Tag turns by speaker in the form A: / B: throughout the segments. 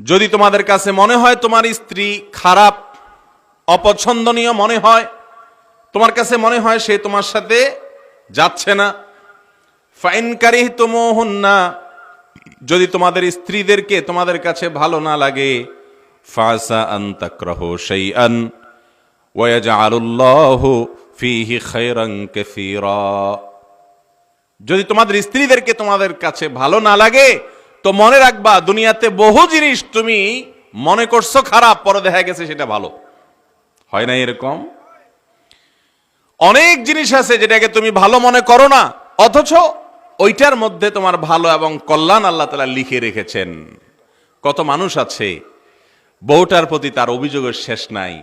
A: যদি তোমাদের কাছে মনে হয় তোমার স্ত্রী খারাপ, অপছন্দনীয় মনে হয়, তোমার কাছে মনে হয় সে তোমার সাথে যাচ্ছে না, ফাইন কারিহ না যদি তোমাদের স্ত্রীদেরকে তোমাদের কাছে ভালো না লাগে, ফাসা আন তাকরাহ শাইআন ওয়াজআলুল্লাহু ফীহি খায়রান কাসীরা। যদি তোমাদের স্ত্রীদেরকে তোমাদের কাছে ভালো না লাগে তো মনে রাখবা, দুনিয়াতে বহু জিনিস তুমি মনে করছ খারাপ, পরে দেখা গেছে সেটা ভালো। হয় না এরকম? অনেক জিনিস আছে যেটাকে তুমি ভালো মনে করো না, অথচ ওইটার মধ্যে তোমার ভালো এবং কল্যাণ আল্লাহ তালা লিখে রেখেছেন। কত মানুষ আছে, বউটার প্রতি তার অভিযোগের শেষ নাই।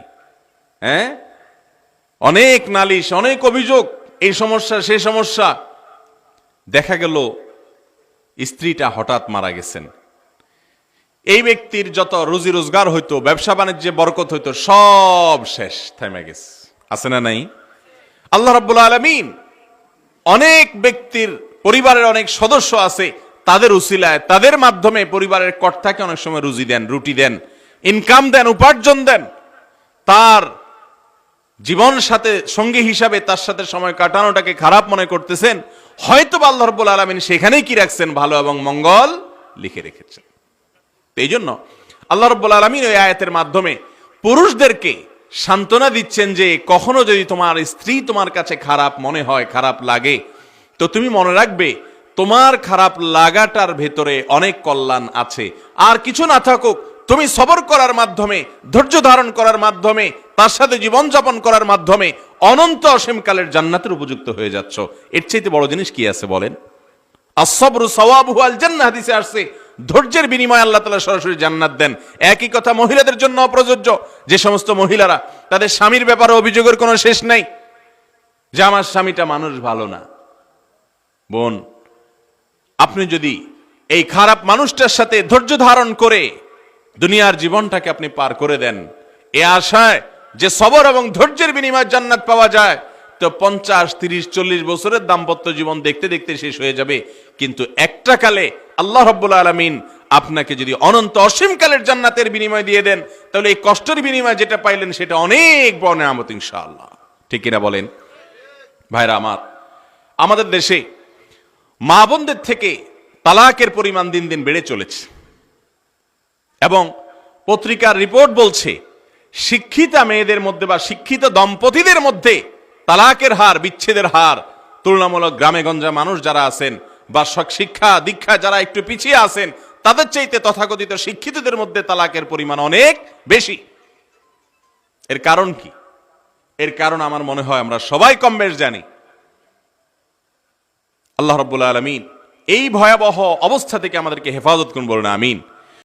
A: হ্যাঁ? অনেক নালিশ, অনেক অভিযোগ, এই সমস্যা, সেই সমস্যা। দেখা গেল স্ত্রীটা হঠাৎ মারা গেছেন। এই ব্যক্তির যত রুজি রোজগার হইতো, ব্যবসা বাণিজ্যে বরকত হইতো, সব শেষ, থেমে গেছে। আছে না নাই? আল্লাহ রাব্বুল আলমিন অনেক ব্যক্তির পরিবারের অনেক সদস্য আছে, তাদের উসিলায়, তাদের মাধ্যমে পরিবারের কর্তাকে অনেক সময় রুজি দেন, রুটি দেন ইনকাম দেন, উপার্জন দেন। তার জীবন সাথে, সঙ্গী হিসাবে তার সাথে সময় কাটানোটাকে খারাপ মনে করতেছেন হয়তো আল্লাহ রব্বুল আলমিন সেখানেই কি রাখছেন? ভালো এবং মঙ্গল লিখে রেখেছেন। এই জন্য আল্লাহ রব্বুল আলমিন ওই আয়াতের মাধ্যমে পুরুষদেরকে সান্ত্বনা দিচ্ছেন যে কখনো যদি তোমার স্ত্রী তোমার কাছে খারাপ মনে হয়, খারাপ লাগে, তো তুমি মনে রাখবে তোমার খারাপ লাগাটার ভেতরে অনেক কল্যাণ আছে। আর কিছু না থাকুক, তুমি সবর করার মাধ্যমে, ধৈর্য ধারণ করার মাধ্যমে তার সাথে জীবনযাপন করার মাধ্যমে অনন্ত অসীমকালের জান্নাতের উপযুক্ত হয়ে যাচ্ছ। এর চাইতে বড় জিনিস কি আছে বলেন? আসবরু সওয়াবহু আল জান্নাহ হাদিসে আসছে, ধৈর্যের বিনিময়ে আল্লাহ তাআলা সরাসরি জান্নাত দেন। একই কথা মহিলাদের জন্য প্রযোজ্য যে সমস্ত মহিলারা তাদের স্বামীর ব্যাপারে অভিযোগের কোনো শেষ নেই। যে আমার স্বামীটা মানুষ ভালো না। বোন, আপনি যদি এই খারাপ মানুষটার সাথে ধৈর্য ধারণ করে দুনিয়ার জীবনটাকে আপনি পার করে দেন, এ আশায় যে সবর এবং ধৈর্যের বিনিময়ে জান্নাত পাওয়া যায়, তো পঞ্চাশ, তিরিশ, চল্লিশ বছরের দাম্পত্য জীবন দেখতে দেখতে শেষ হয়ে যাবে। কিন্তু একটা কালে আল্লাহ রব্বুল আলমিন আপনাকে যদি অনন্ত অসীমকালের জান্নাতের বিনিময় দিয়ে দেন, তাহলে এই কষ্টের বিনিময় যেটা পাইলেন সেটা অনেক বড় নেয়ামত ইনশাআল্লাহ। ঠিক কিনা বলেন? ভাইরা আমার, আমাদের দেশে মা বোনদের থেকে তালাকের পরিমাণ দিন দিন বেড়ে চলেছে। এবং পত্রিকার রিপোর্ট বলছে শিক্ষিতা মেয়েদের মধ্যে বা শিক্ষিত দম্পতিদের মধ্যে তালাকের হার, বিচ্ছেদের হার, তুলনামূলক গ্রামে গঞ্জা মানুষ যারা আছেন বা শিক্ষা দীক্ষা যারা একটু পিছিয়ে আছেন, তাদের চাইতে তথাকথিত শিক্ষিতদের মধ্যে তালাকের পরিমাণ অনেক বেশি। এর কারণ কি? এর কারণ আমার মনে হয় আমরা সবাই কম বেশ জানি। আল্লাহ রব্বুল আলমিন এই ভয়াবহ অবস্থা থেকে আমাদেরকে হেফাজত করুন বলুন, আমিন।